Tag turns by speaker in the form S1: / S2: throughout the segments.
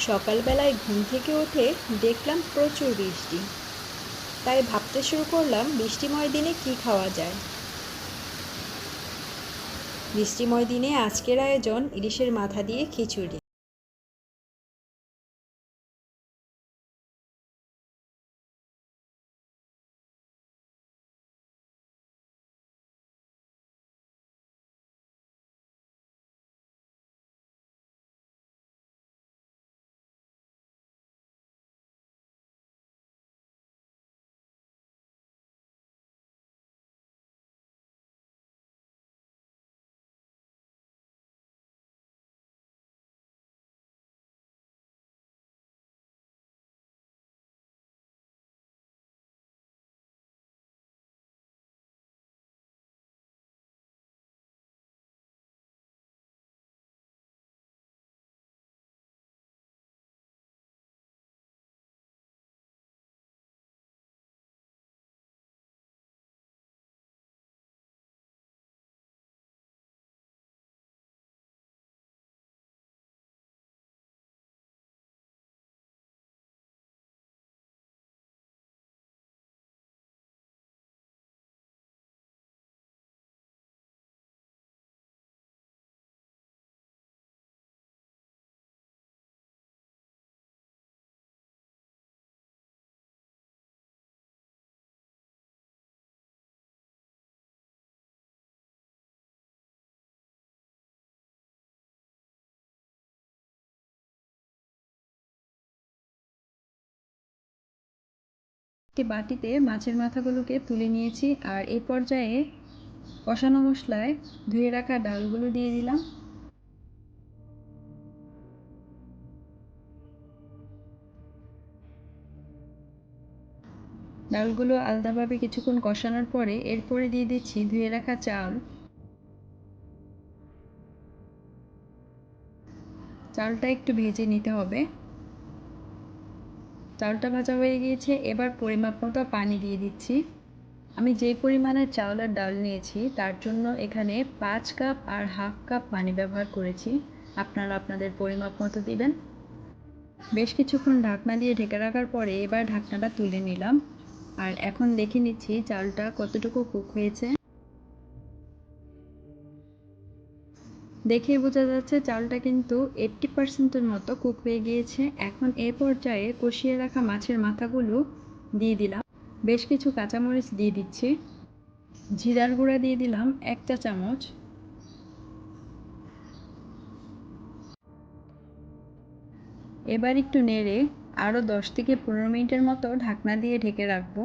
S1: সকালবেলায় ঘুম থেকে উঠে দেখলাম প্রচুর বৃষ্টি। তাই ভাবতে শুরু করলাম, বৃষ্টিময় দিনে কি খাওয়া যায়? বৃষ্টিময় দিনে আজকের আয়োজন ইলিশের মাথা দিয়ে খিচুড়ি। একটি বাটিতে মাছের মাথাগুলোকে তুলে নিয়েছি আর এই পর্যায়ে কষানো মশলায় ধুয়ে রাখা ডালগুলো দিয়ে দিলাম। ডালগুলো আলাদাভাবে কিছুক্ষণ কষানোর পরে এরপরে দিয়ে দিচ্ছি ধুয়ে রাখা চাল। চালটা একটু ভেজে নিতে হবে। চালটা ভাজা হয়ে গিয়েছে, এবার পরিমাপ মতো পানি দিয়ে দিচ্ছি। আমি যে পরিমাণে চাউলের ডাল নিয়েছি, তার জন্য এখানে পাঁচ কাপ আর হাফ কাপ পানি ব্যবহার করেছি। আপনারা আপনাদের পরিমাপ মতো দিবেন। বেশ কিছুক্ষণ ঢাকনা দিয়ে ঢেকে রাখার পরে এবার ঢাকনাটা তুলে নিলাম। আর এখন দেখে নিচ্ছি চালটা কতটুকু কুক হয়েছে। দেখে বোঝা যাচ্ছে চালটা কিন্তু এইট্টি পার্সেন্টের মতো কুক হয়ে গিয়েছে। এখন এ পর্যায়ে কষিয়ে রাখা মাছের মাথাগুলো দিয়ে দিলাম। বেশ কিছু কাঁচামরিচ দিয়ে দিচ্ছি। জিরার গুঁড়া দিয়ে দিলাম এক চা চামচ। এবার একটু নেড়ে আরও দশ থেকে পনেরো মিনিটের মতো ঢাকনা দিয়ে ঢেকে রাখব।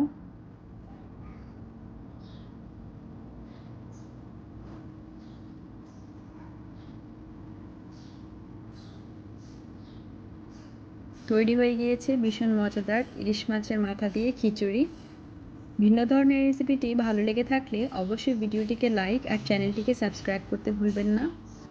S1: তৈরি হয়ে গিয়েছে ভীষণ মজাদার ইলিশ মাছের মাথা দিয়ে খিচুড়ি। ভিন্ন ধরনের রেসিপিটি ভালো লেগে থাকলে অবশ্যই ভিডিওটিকে লাইক আর চ্যানেলটিকে সাবস্ক্রাইব করতে ভুলবেন না।